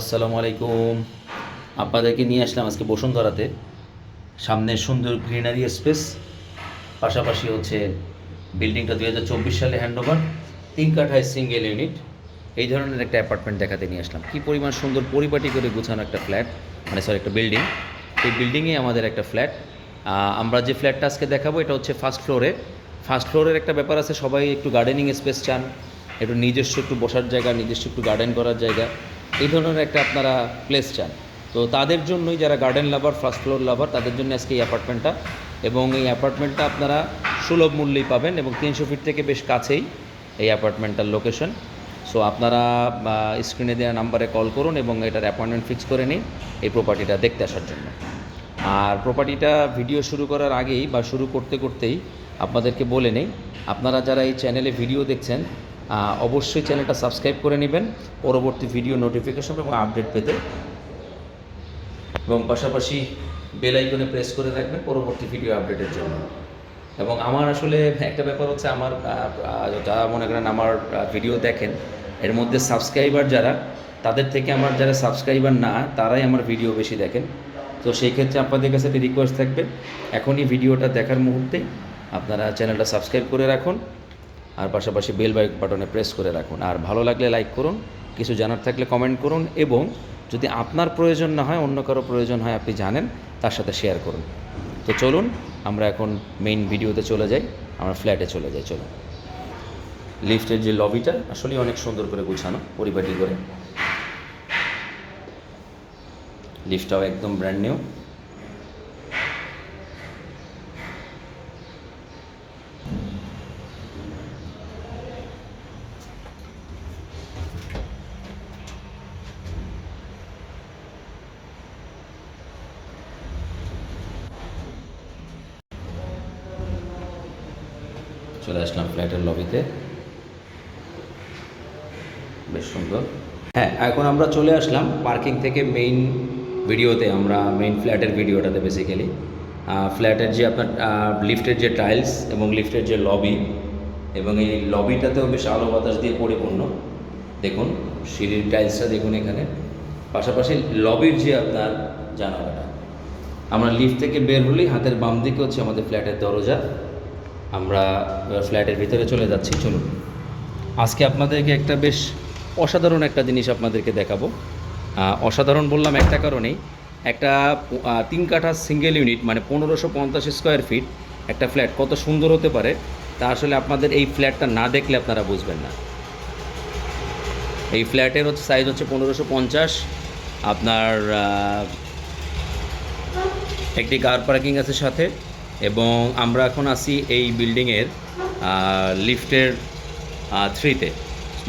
আসসালামু আলাইকুম। আপনাদেরকে নিয়ে আসলাম আজকে বসুন্ধরাতে। সামনে সুন্দর গ্রিনারি স্পেস। পাশাপাশি হচ্ছে বিল্ডিংটা দুই হাজার চব্বিশ সালে হ্যান্ডওভার। তিন কাঠায় সিঙ্গেল ইউনিট এই ধরনের একটা অ্যাপার্টমেন্ট দেখাতে নিয়ে আসলাম। কী পরিমাণ সুন্দর পরিপাটি করে গুছানো একটা ফ্ল্যাট মানে সরি একটা বিল্ডিং এই বিল্ডিংয়ে আমাদের একটা ফ্ল্যাট আমরা যে ফ্ল্যাটটা আজকে দেখাবো, এটা হচ্ছে ফার্স্ট ফ্লোরে ফার্স্ট ফ্লোরের একটা ব্যাপার আছে, সবাই একটু গার্ডেনিং স্পেস চান। একটু নিজস্ব একটু বসার জায়গা, নিজস্ব একটু গার্ডেন করার জায়গা। এই ধরনের একটা আপনারা প্লেস চান। তো তাদের জন্যই যারা garden lover first floor lover তাদের জন্য আজকে এই অ্যাপার্টমেন্টটা এবং এই অ্যাপার্টমেন্টটা আপনারা সুলভ মূল্যেই পাবেন এবং তিনশো ফিট থেকে বেশ কাছেই এই অ্যাপার্টমেন্টটার লোকেশন সো আপনারা স্ক্রিনে দেওয়া নাম্বারে কল করুন এবং এটার অ্যাপয়েন্টমেন্ট ফিক্স করে নিন এই প্রপার্টিটা দেখতে আসার জন্য। আর প্রপার্টিটা ভিডিও শুরু করার আগেই বা শুরু করতে করতেই আপনাদেরকে বলে নেই। আপনারা যারা এই চ্যানেলে ভিডিও দেখছেন অবশ্যই চ্যানেলটা সাবস্ক্রাইব করে নেবেন, পরবর্তী ভিডিও নোটিফিকেশন এবং আপডেট পেতে। এবং পাশাপাশি বেল আইকনে প্রেস করে রাখবেন পরবর্তী ভিডিও আপডেটের জন্য। এবং আমার আসলে একটা ব্যাপার হচ্ছে আমার যারা মনে করেন আমার ভিডিও দেখেন, এর মধ্যে সাবস্ক্রাইবার যারা, তাদের থেকে আমার যারা সাবস্ক্রাইবার না, তারাই আমার ভিডিও বেশি দেখেন। তো সেই ক্ষেত্রে আপনাদের কাছে একটা রিকোয়েস্ট থাকবে, এখনই ভিডিওটা দেখার মুহূর্তে আপনারা চ্যানেলটা সাবস্ক্রাইব করে রাখুন। আর পাশাপাশি বেল বাটনে প্রেস করে রাখুন। আর ভালো লাগলে লাইক করুন, কিছু জানার থাকলে কমেন্ট করুন এবং যদি আপনার প্রয়োজন না হয়, অন্য কারও প্রয়োজন হয় আপনি জানেন, তার সাথে শেয়ার করুন। তো চলুন, আমরা এখন মেইন ভিডিওতে চলে যাই, আমরা ফ্ল্যাটে চলে যাই, চলুন। লিফটের যে লবিটা আসলেই অনেক সুন্দর করে গুছানো, পরিপাটি করে। লিফটটাও একদম ব্র্যান্ড নিউ চলে আসলাম ফ্ল্যাটের লবিতে বেশ সুন্দর। হ্যাঁ এখন আমরা চলে আসলাম পার্কিং থেকে মেইন ভিডিওতে আমরা মেইন ফ্ল্যাটের ভিডিওটাতে বেসিক্যালি ফ্ল্যাটের যে আপনার লিফটের যে টাইলস এবং লিফটের যে লবি এবং এই লবিটাতেও বেশ আলো বাতাস দিয়ে পরিপূর্ণ। দেখুন, সিঁড়ির টাইলসটা দেখুন এখানে। পাশাপাশি লবির যে আপনার জানালাটা। আমরা লিফট থেকে বের হলেই হাতের বাম দিকে হচ্ছে আমাদের ফ্ল্যাটের দরজা। আমরা ফ্ল্যাটের ভিতরে চলে যাচ্ছি, চলুন। আজকে আপনাদেরকে একটা বেশ অসাধারণ একটা জিনিস আপনাদেরকে দেখাবো। অসাধারণ বললাম একটা কারণেই, একটা তিন কাঠা সিঙ্গেল ইউনিট মানে পনেরোশো পঞ্চাশ স্কোয়ার ফিট একটা ফ্ল্যাট কত সুন্দর হতে পারে তা আসলে আপনাদের এই ফ্ল্যাটটা না দেখলে আপনারা বুঝবেন না। এই ফ্ল্যাটের হচ্ছে সাইজ হচ্ছে পনেরোশো পঞ্চাশ। আপনার একটি কার পার্কিং আছে সাথে। এবং আমরা এখন আছি এই বিল্ডিংয়ের লিফটের থ্রিতে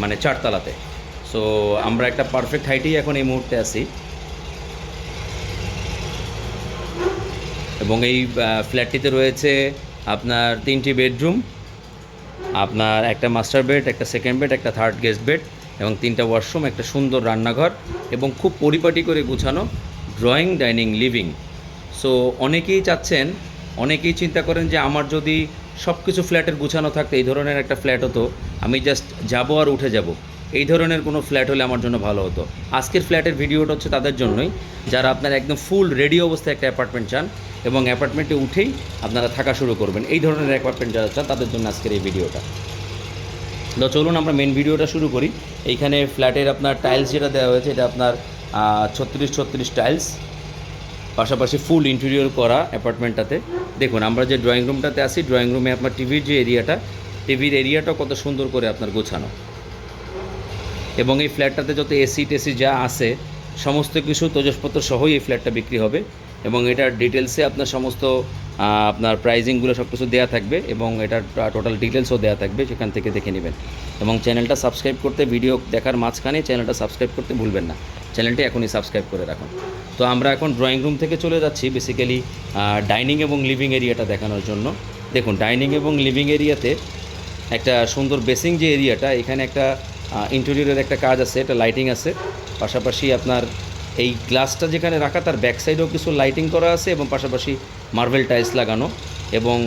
মানে চারতলাতে। সো আমরা একটা পারফেক্ট হাইটেই এখন এই মুহূর্তে আছি। এবং এই ফ্ল্যাটটিতে রয়েছে আপনার তিনটি বেডরুম, আপনার একটা মাস্টার বেড একটা সেকেন্ড বেড একটা থার্ড গেস্ট বেড এবং তিনটা ওয়াশরুম একটা সুন্দর রান্নাঘর এবং খুব পরিপাটি করে গুছানো ড্রয়িং ডাইনিং লিভিং সো অনেকেই চাচ্ছেন অনেকেই চিন্তা করেন যে আমার যদি সব কিছু ফ্ল্যাটের গুছানো থাকতো, এই ধরনের একটা ফ্ল্যাট হতো, আমি জাস্ট যাব আর উঠে যাব। এই ধরনের কোনো ফ্ল্যাট হলে আমার জন্য ভালো হতো। আজকের ফ্ল্যাটের ভিডিওটা হচ্ছে তাদের জন্যই, যারা আপনার একদম ফুল রেডি অবস্থায় একটা অ্যাপার্টমেন্ট চান এবং অ্যাপার্টমেন্টে উঠেই আপনারা থাকা শুরু করবেন। এই ধরনের অ্যাপার্টমেন্ট যারা চান, তাদের জন্য আজকের এই ভিডিওটা। তো চলুন আমরা মেন ভিডিওটা শুরু করি। এইখানে ফ্ল্যাটের আপনার টাইলস যেটা দেওয়া হয়েছে, এটা আপনার ছত্রিশ ছত্রিশ টাইলস পাশাপাশি ফুল ইন্টেরিয়র করা অ্যাপার্টমেন্টটাতে দেখুন, আমরা যে ড্রয়িং রুমটাতে আছি ড্রয়িং রুমে আপনার টিভির যে এরিয়াটা টিভির এরিয়াটা কত সুন্দর করে আপনার গোছানো। এবং এই ফ্ল্যাটটাতে যত এসি টেসি যা আছে, সমস্ত কিছু তজসপত্র সহই এই ফ্ল্যাটটা বিক্রি হবে। এবং এটার ডিটেলসে আপনার সমস্ত আপনার প্রাইজিংগুলো সব কিছু দেওয়া থাকবে এবং এটার টোটাল ডিটেলসও দেওয়া থাকবে, সেখান থেকে দেখে নেবেন। এবং চ্যানেলটা সাবস্ক্রাইব করতে ভিডিও দেখার মাঝখানে চ্যানেলটা সাবস্ক্রাইব করতে ভুলবেন না। চ্যানেলটি এখনই সাবস্ক্রাইব করে রাখুন। তো আমরা এখন ড্রয়িং রুম থেকে চলে যাচ্ছি বেসিক্যালি ডাইনিং এবং লিভিং এরিয়াটা দেখানোর জন্য। দেখুন ডাইনিং এবং লিভিং এরিয়াতে একটা সুন্দর বেসিং যে এরিয়াটা এখানে একটা ইন্টেরিয়রের একটা কাজ আছে, একটা লাইটিং আছে। পাশাপাশি আপনার এই গ্লাসটা যেখানে রাখা, তার ব্যাক সাইডেও কিছু লাইটিং করা আছে এবং পাশাপাশি মার্বেল টাইলস লাগানো। এবং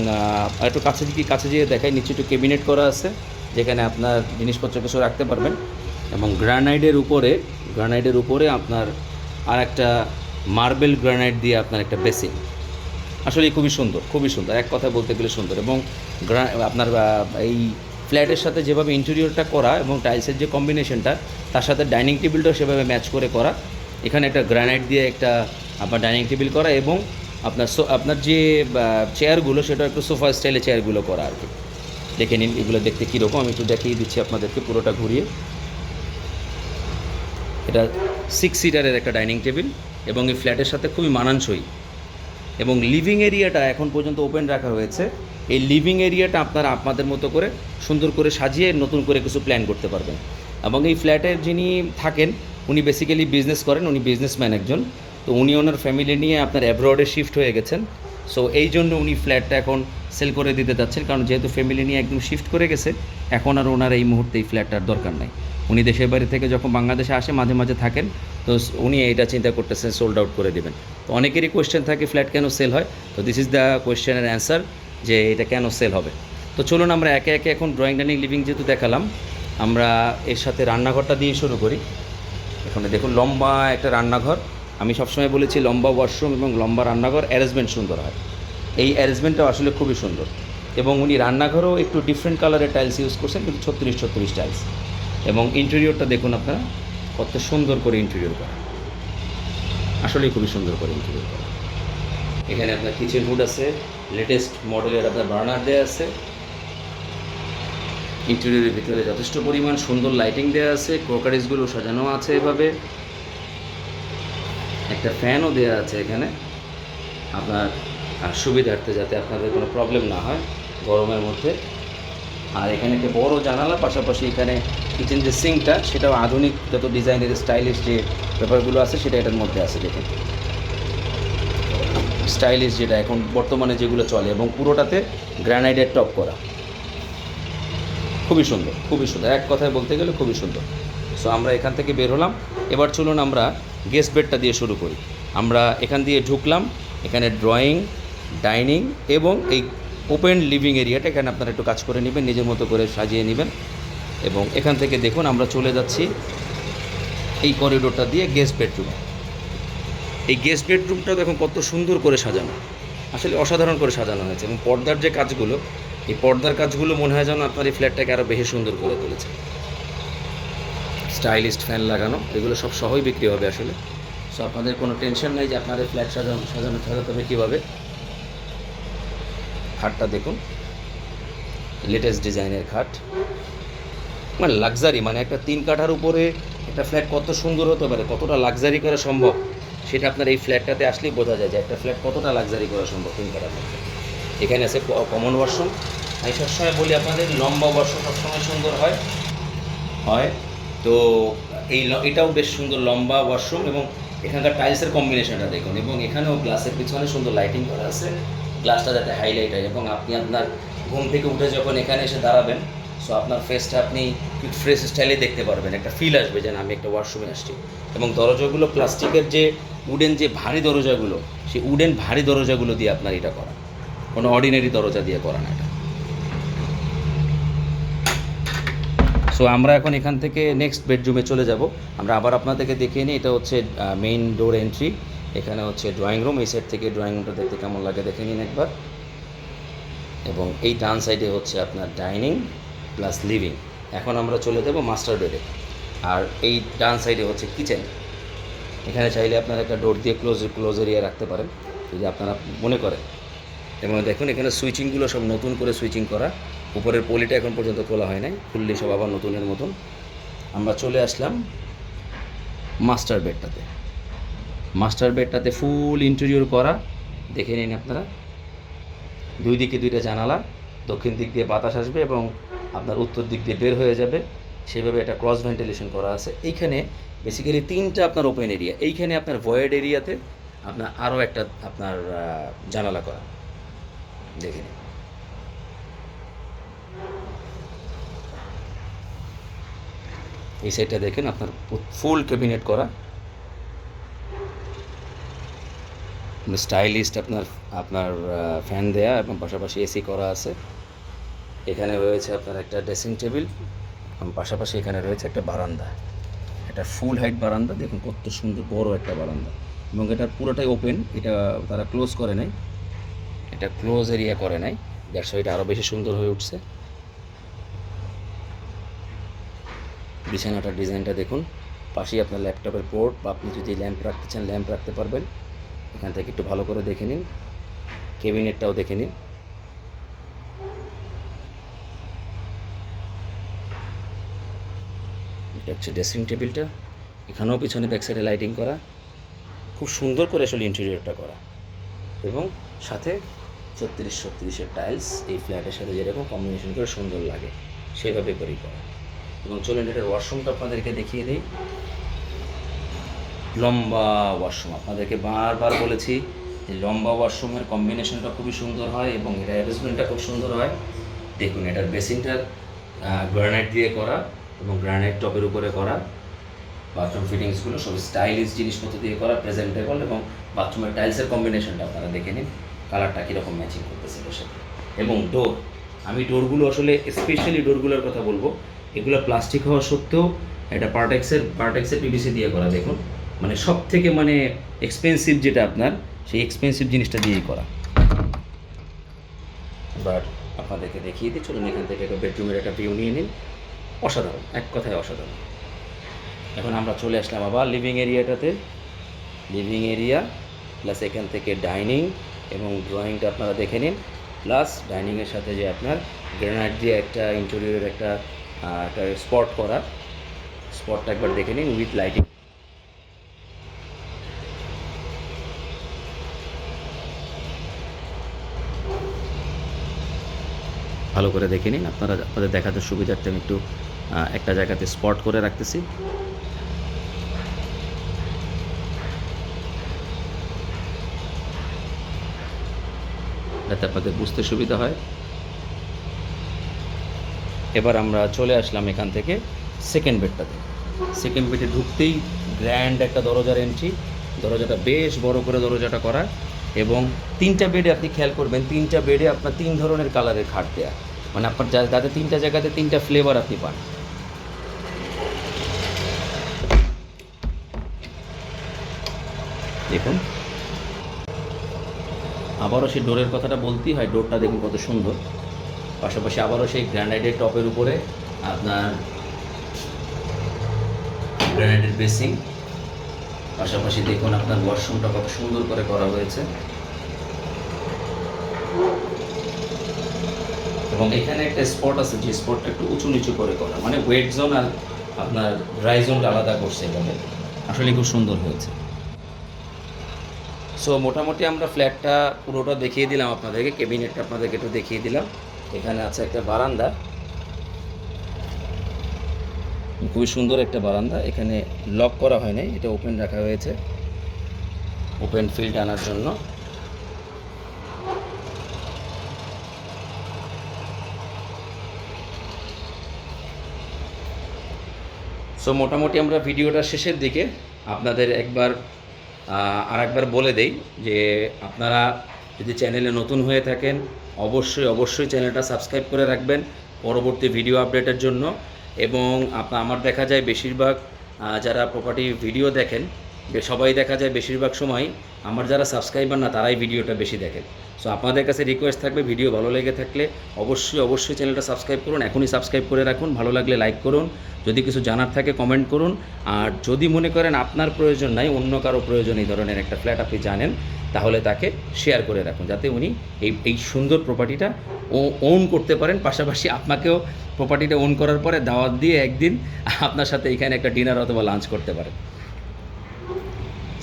একটু কাছে দিকে, কাছে যেয়ে দেখাই, নিচে একটু ক্যাবিনেট করা আছে, যেখানে আপনার জিনিসপত্র কিছু রাখতে পারবেন। এবং গ্রানাইটের উপরে গ্রানাইটের উপরে আপনার আর একটা মার্বেল গ্রানাইট দিয়ে আপনার একটা বেসিন। আসলে খুবই সুন্দর খুবই সুন্দর। এক কথা বলতে গেলে সুন্দর এবং আপনার এই ফ্ল্যাটের সাথে যেভাবে ইন্টেরিয়রটা করা এবং টাইলসের যে কম্বিনেশনটা, তার সাথে ডাইনিং টেবিলটাও সেভাবে ম্যাচ করে করা। এখানে একটা গ্রানাইট দিয়ে একটা আপনার ডাইনিং টেবিল করা এবং আপনার আপনার যে চেয়ারগুলো, সেটা একটু সোফা স্টাইলে চেয়ারগুলো করা আর কি। দেখে নিন, এগুলো দেখতে কীরকম? আমি একটু দেখিয়ে দিচ্ছি আপনাদেরকে, পুরোটা ঘুরিয়ে। এটা সিক্স সিটারের একটা ডাইনিং টেবিল এবং এই ফ্ল্যাটের সাথে খুবই মানানসই। এবং লিভিং এরিয়াটা এখন পর্যন্ত ওপেন রাখা হয়েছে। এই লিভিং এরিয়াটা আপনারা আপনাদের মতো করে সুন্দর করে সাজিয়ে নতুন করে কিছু প্ল্যান করতে পারবেন। এবং এই ফ্ল্যাটের যিনি থাকেন, উনি বেসিক্যালি বিজনেস করেন, উনি বিজনেসম্যান একজন। তো উনি ওনার ফ্যামিলি নিয়ে আপনার অ্যাব্রডে শিফট হয়ে গেছেন। সো এই জন্য উনি ফ্ল্যাটটা এখন সেল করে দিতে যাচ্ছেন। কারণ যেহেতু ফ্যামিলি নিয়ে একদম শিফট করে গেছে, এখন আর ওনার এই মুহূর্তে এই ফ্ল্যাটটার দরকার নাই। উনি দেশের বাড়ি থেকে যখন বাংলাদেশে আসে, মাঝে মাঝে থাকেন, তো উনি এটা চিন্তা করতেছেন সোল্ড আউট করে দেবেন। তো অনেকেরই কোয়েশ্চেন থাকে ফ্ল্যাট কেন সেল হয়? তো দিস ইজ দ্য কোয়েশ্চেনের অ্যান্সার যে এটা কেন সেল হবে? তো চলুন আমরা একে একে এখন ড্রয়িং ডাইনিং লিভিং যেহেতু দেখালাম, আমরা এর সাথে রান্নাঘরটা দিয়ে শুরু করি। এখানে দেখুন, লম্বা একটা রান্নাঘর। আমি সবসময় বলেছি, লম্বা ওয়াশরুম এবং লম্বা রান্নাঘর অ্যারেঞ্জমেন্ট সুন্দর হয়। এই অ্যারেঞ্জমেন্টটাও আসলে খুবই সুন্দর। এবং উনি রান্নাঘরেও একটু ডিফারেন্ট কালারের টাইলস ইউজ করছেন, কিন্তু ছত্রিশ ছত্রিশ টাইলস এবং ইন্টেরিয়রটা দেখুন আপনারা কত সুন্দর করে ইন্টেরিয়র করা। আসলেই খুবই সুন্দর করে ইন্টেরিয়র করা। এখানে আপনার কিচেন হুড আছে লেটেস্ট মডেলের আপনার বার্নার দেওয়া আছে। ইন্টেরিয়রের ভিতরে যথেষ্ট পরিমাণ সুন্দর লাইটিং দেওয়া আছে ক্রোকারিজগুলো সাজানো আছে এভাবে। একটা ফ্যানও দেওয়া আছে এখানে। আপনার আহ, সুবিধার্থে যাতে আপনাদের কোনো প্রবলেম না হয় গরমের মধ্যে। আর এখানে একটা বড় জানালা পাশাপাশি এখানে কিচেন যে সিঙ্কটা সেটাও আধুনিক যত ডিজাইনের স্টাইলিশ যে ব্যাপারগুলো আছে, সেটা এটার মধ্যে আছে, দেখুন। স্টাইলিশ যেটা এখন বর্তমানে যেগুলো চলে, এবং পুরোটাতে গ্রানাইটের টপ করা। খুবই সুন্দর খুবই সুন্দর। এক কথায় বলতে গেলে খুবই সুন্দর। সো আমরা এখান থেকে বের হলাম। এবার চলুন আমরা গেস্ট বেডটা দিয়ে শুরু করি। আমরা এখান দিয়ে ঢুকলাম, এখানে ড্রয়িং ডাইনিং এবং এই ওপেন লিভিং এরিয়াটা এখানে আপনারা একটু কাজ করে নেবেন, নিজের মতো করে সাজিয়ে নেবেন। এবং এখান থেকে দেখুন আমরা চলে যাচ্ছি এই করিডোরটা দিয়ে গেস্ট বেডরুম এই গেস্ট বেডরুমটা দেখুন কত সুন্দর করে সাজানো। আসলে অসাধারণ করে সাজানো হয়েছে এবং পর্দার যে কাজগুলো, এই পর্দার কাজগুলো মনে হয় যেন আপনার এই ফ্ল্যাটটাকে আরও বেশি সুন্দর করে তুলেছে। স্টাইলিস্ট ফ্যান লাগানো, এগুলো সব সহই বিক্রি হবে আসলে। সো আপনাদের কোনো টেনশন নেই যে আপনাদের ফ্ল্যাট সাজানো সাজানো সাজাতে হবে কীভাবে? খাটটা দেখুন। লেটেস্ট ডিজাইনের খাট। মানে লাক্সারি মানে একটা তিন কাঠার উপরে একটা ফ্ল্যাট কত সুন্দর হতে পারে, কতটা লাক্সারি করা সম্ভব, সেটা আপনার এই ফ্ল্যাটটাতে আসলেই বোঝা যায় যে একটা ফ্ল্যাট কতটা লাক্সারি করা সম্ভব তিন কাঠার মধ্যে। এখানে আছে কমন ওয়াশরুম আমি সবসময় বলি আপনাদের, লম্বা ওয়াশরুম সবসময় সুন্দর হয়। হয়। তো এই এটাও বেশ সুন্দর লম্বা ওয়াশরুম এবং এখানকার টাইলসের কম্বিনেশনটা দেখুন এবং এখানেও গ্লাসের পিছনে সুন্দর লাইটিং করা আছে। গ্লাসটা যাতে হাইলাইট হয় এবং আপনি আপনার ঘুম থেকে উঠে যখন এখানে এসে দাঁড়াবেন সো আপনার ফেসটা আপনি ফ্রেশ স্টাইলে দেখতে পারবেন। একটা ফিল আসবে যেন আমি একটা ওয়াশরুমে আসছি। এবং দরজাগুলো প্লাস্টিকের যে উডেন যে ভারী দরজাগুলো, সেই উডেন ভারী দরজাগুলো দিয়ে আপনার এটা করা। কোনো অর্ডিনারি দরজা দিয়ে করা না এটা। সো আমরা এখন এখান থেকে নেক্সট বেডরুমে চলে যাব। আমরা আবার আপনাদেরকে দেখিয়ে নিই, এটা হচ্ছে মেইন ডোর এন্ট্রি এখানে হচ্ছে ড্রয়িং রুম এই সাইড থেকে ড্রয়িং রুমটা দেখতে কেমন লাগে দেখে নিন একবার। এবং এই ডান সাইডে হচ্ছে আপনার ডাইনিং প্লাস লিভিং। এখন আমরা চলে যাব মাস্টার বেডে। আর এই ডান সাইডে হচ্ছে কিচেন। এখানে চাইলে আপনারা একটা ডোর দিয়ে ক্লোজ ক্লোজ এরিয়া রাখতে পারেন, যদি আপনারা মনে করেন। এবং দেখুন, এখানে সুইচিংগুলো সব নতুন করে সুইচিং করা। উপরের পলিটা এখন পর্যন্ত খোলা হয় নাই। খুললে সব আবার নতুনের মতন। আমরা চলে আসলাম মাস্টার বেডটাতে। মাস্টার বেডটাতে ফুল ইন্টেরিয়র করা। দেখে নিন আপনারা। দুই দিকে দুইটা জানালা। দক্ষিণ দিক দিয়ে বাতাস আসবে এবং আপনার উত্তর দিক দিয়ে বের হয়ে যাবে। সেভাবে এটা ক্রস ভেন্টিলেশন করা আছে। এইখানে বেসিক্যালি তিনটা আপনার ওপেন এরিয়া এইখানে আপনার ভয়েড এরিয়াতে আপনার আরও একটা আপনার জানালা করা। দেখে নিন। এই সাইডটা দেখেন, আপনার ফুল ক্যাবিনেট করা। স্টাইলিস্ট আপনার আপনার ফ্যান দেয়া এবং পাশাপাশি এসি করা আছে। এখানে রয়েছে আপনার একটা ড্রেসিং টেবিল পাশাপাশি এখানে রয়েছে একটা বারান্দা। এটা ফুল হাইট বারান্দা, দেখুন কত সুন্দর বড় একটা বারান্দা। এবং এটা পুরোটাই ওপেন এটা তারা ক্লোজ করে নাই। এটা ক্লোজ এরিয়া করে নাই দ্যাটস এটা আরও বেশি সুন্দর হয়ে উঠছে। বিছানাটার ডিজাইনটা দেখুন। পাশেই আপনার ল্যাপটপের পোর্ট বা আপনি যদি ল্যাম্প রাখতে চান ল্যাম্প রাখতে পারবেন। এখান থেকে একটু ভালো করে দেখে নিন। কেবিনেটটাও দেখে নিন। হচ্ছে ড্রেসিং টেবিলটা এখানেও পিছনে ব্যাক সাইডে লাইটিং করা। খুব সুন্দর করে আসলে ইন্টেরিয়রটা করা। এবং সাথে ছত্রিশ ছত্রিশের টাইলস এই ফ্ল্যাটের সাথে যেরকম কম্বিনেশন করে সুন্দর লাগে, সেভাবে করেই করা। এবং চলুন এটার ওয়াশরুমটা আপনাদেরকে দেখিয়ে দিই। লম্বা ওয়াশরুম আপনাদেরকে বারবার বলেছি যে লম্বা ওয়াশরুমের কম্বিনেশনটা খুবই সুন্দর হয় এবং এটা অ্যারেঞ্জমেন্টটা খুব সুন্দর হয়। দেখুন, এটার বেসিনটা গ্রানাইট দিয়ে করা। এবং গ্রানাইট টপের উপরে করা বাথরুম ফিটিংসগুলো সব স্টাইলিশ জিনিসপত্র দিয়ে করা প্রেজেন্টেবল এবং বাথরুমের টাইলসের কম্বিনেশনটা আপনারা দেখে নিন কালারটা কীরকম ম্যাচিং করতেছে এটার সাথে। এবং ডোর আমি ডোরগুলো আসলে স্পেশালি ডোরগুলোর কথা বলব, এগুলো প্লাস্টিক হওয়া সত্ত্বেও এটা পার্টেক্সের পার্টেক্সের পিভিসি দিয়ে করা, দেখুন। মানে সব থেকে মানে এক্সপেন্সিভ যেটা আপনার, সেই এক্সপেন্সিভ জিনিসটা দিয়েই করা। বাট আপনাদেরকে দেখিয়ে দিই, চলুন এখান থেকে একটা বেডরুমের একটা ভিউ নিয়ে নিন। অসাধারণ, এক কথায় অসাধারণ। এখন আমরা চলে আসলাম আবার লিভিং এরিয়াটাতে লিভিং এরিয়া প্লাস এখান থেকে ডাইনিং এবং ড্রয়িংটা আপনারা দেখে নিন। প্লাস ডাইনিংয়ের সাথে যে আপনার গ্রেনাইট দিয়ে একটা ইন্টেরিয়রের একটা একটা স্পট করা। স্পটটা একবার দেখে নিন উইথ লাইটিং ভালো করে দেখে নিন। আপনারা, আপনাদের দেখাতে সুবিধার্থে আমি একটু একটা জায়গাতে স্পট করে রাখতেছি। যাতে আপনাদের বুঝতে সুবিধা হয়। এবার আমরা চলে আসলাম এখান থেকে সেকেন্ড বেডটাতে সেকেন্ড বেডে ঢুকতেই গ্র্যান্ড একটা দরজার এন্ট্রি দরজাটা বেশ বড় করে দরজাটা করা এবং তিনটা বেডে আপনি খেয়াল করবেন, তিনটা বেডে আপনার তিন ধরনের কালারের খাট দেয়া। মানে আপনার যা- যাতে তিনটা জায়গাতে তিনটা ফ্লেভার আপনি পান। দেখুন। আবারও সেই ডোরের কথাটা বলতেই হয়, ডোরটা দেখুন কত সুন্দর। পাশাপাশি আবারও সেই গ্র্যানাইটের টপের উপরে আপনার গ্র্যানাইটের বেসিং পাশাপাশি দেখুন আপনার ওয়াশরুমটা কত সুন্দর করে করা হয়েছে। এবং এখানে একটা স্পট আছে, যে স্পটটা একটু উঁচু নিচু করে করা। মানে ওয়েট জোন আর আপনার ড্রাই জোনটা আলাদা করছে এভাবে। আসলে খুব সুন্দর হয়েছে। সো মোটামুটি আমরা ফ্ল্যাটটা পুরোটা দেখিয়ে দিলাম আপনাদেরকে কেবিনেটটা আপনাদেরকে একটু দেখিয়ে দিলাম। এখানে আছে একটা বারান্দা। খুবই সুন্দর একটা বারান্দা। এখানে লক করা হয় নাই এটা ওপেন রাখা হয়েছে। ওপেন ফিল্ড আনার জন্য। সো মোটামুটি আমরা ভিডিওটা শেষের দিকে আপনাদের একবার আর একবার বলে দেই যে আপনারা যদি চ্যানেলে নতুন হয়ে থাকেন, অবশ্যই অবশ্যই চ্যানেলটা সাবস্ক্রাইব করে রাখবেন পরবর্তী ভিডিও আপডেটের জন্য। এবং আমার দেখা যায় বেশিরভাগ যারা প্রপার্টি ভিডিও দেখেন সবাই দেখা যায় বেশিরভাগ সময় আমার যারা সাবস্ক্রাইবার না, তারাই ভিডিওটা বেশি দেখেন সো আপনাদের কাছে রিকোয়েস্ট থাকবে, ভিডিও ভালো লেগে থাকলে অবশ্যই অবশ্যই চ্যানেলটা সাবস্ক্রাইব করুন, এখনই সাবস্ক্রাইব করে রাখুন, ভালো লাগলে লাইক করুন, যদি কিছু জানার থাকে কমেন্ট করুন, আর যদি মনে করেন আপনার প্রয়োজন নাই, অন্য কারও প্রয়োজন এই ধরনের একটা ফ্ল্যাট আপনি জানেন, তাহলে তাকে শেয়ার করে রাখুন, যাতে উনি এই এই সুন্দর প্রপার্টিটা ও ওন করতে পারেন। পাশাপাশি আপনাকেও প্রপার্টিটা ওন করার পরে দাওয়াত দিয়ে একদিন আপনার সাথে এখানে একটা ডিনার অথবা লাঞ্চ করতে পারেন।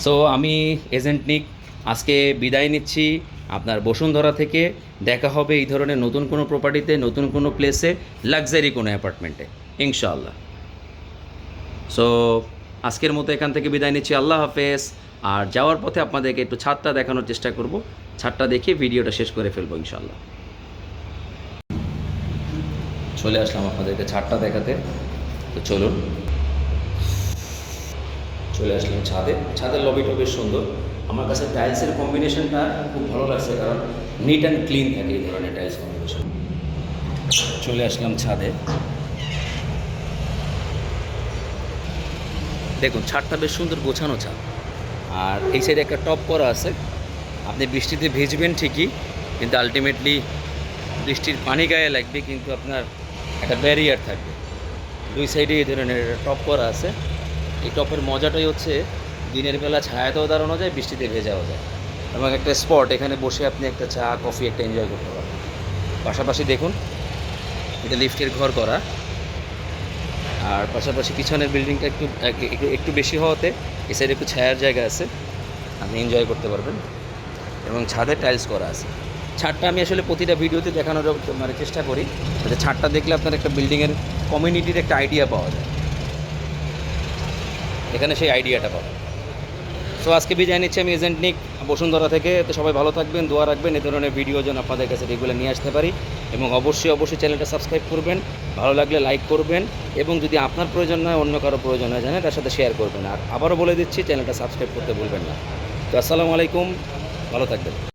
সো আমি এজেন্ট নিক আজকে বিদায় নিচ্ছি। আপনার বসুন্ধরা থেকে দেখা হবে এই ধরনের নতুন কোনো প্রপার্টিতে নতুন কোনো প্লেসে লাক্সারি কোনো অ্যাপার্টমেন্টে ইনশাআল্লাহ। সো আজকের মতো এখান থেকে বিদায় নিচ্ছি। আল্লাহ হাফেজ। আর যাওয়ার পথে আপনাদেরকে একটু ছাদটা দেখানোর চেষ্টা করব। ছাদটা দেখে ভিডিওটা শেষ করে ফেলব ইনশাল্লাহ চলে আসলাম আপনাদেরকে ছাদটা দেখাতে। তো চলুন। চলে আসলাম ছাদে। ছাদের লবিটা বেশ সুন্দর। আমার কাছে টাইলসের কম্বিনেশনটা খুব ভালো লাগছে কারণ নিট অ্যান্ড ক্লিন থাকে এই ধরনের টাইলস কম্বিনেশন চলে আসলাম ছাদে। দেখুন, ছাদটা বেশ সুন্দর গোছানো ছাদ। আর এই সাইডে একটা টপ করা আছে। আপনি বৃষ্টিতে ভিজবেন ঠিকই, কিন্তু আলটিমেটলি বৃষ্টির পানি গায়ে লাগবে, কিন্তু আপনার একটা ব্যারিয়ার থাকবে। দুই সাইডে এই ধরনের টপ করা আছে। এই টপের মজাটাই হচ্ছে দিনের বেলা ছায়াতেও দাঁড়ানো যায়, বৃষ্টিতে ভেজাও যায়। এবং একটা স্পট, এখানে বসে আপনি একটা চা, কফি, একটা এনজয় করতে পারবেন পাশাপাশি দেখুন, এটা লিফটের ঘর করা। আর পাশাপাশি পিছনের বিল্ডিংটা একটু একটু একটু বেশি হওয়াতে এ সাইডে একটু ছায়ার জায়গা আছে, আপনি এনজয় করতে পারবেন। এবং ছাদে টাইলস করা আছে। ছাদটা আমি আসলে প্রতিটা ভিডিওতে দেখানোর মানে চেষ্টা করি, যাতে ছাদটা দেখলে আপনার একটা বিল্ডিংয়ের কমিউনিটির একটা আইডিয়া পাওয়া যায়। এখানে সেই আইডিয়াটা পাওয়া সো আজকে বিদায় নিচ্ছি আমি এজেন্ট নিক বসুন্ধরা থেকে। তো সবাই ভালো থাকবেন, দোয়া রাখবেন। এই ধরনের ভিডিও যেন আপনাদের কাছে রেগুলার নিয়ে আসতে পারি। এবং অবশ্যই অবশ্যই চ্যানেলটা সাবস্ক্রাইব করবেন। ভালো লাগলে লাইক করবেন। এবং যদি আপনার প্রয়োজন নয় অন্য কারও প্রয়োজন হয়, জানেন, তার সাথে শেয়ার করবেন। আর আবারও বলে দিচ্ছি, চ্যানেলটা সাবস্ক্রাইব করতে ভুলবেন না। তো আসসালামু আলাইকুম। ভালো থাকবেন।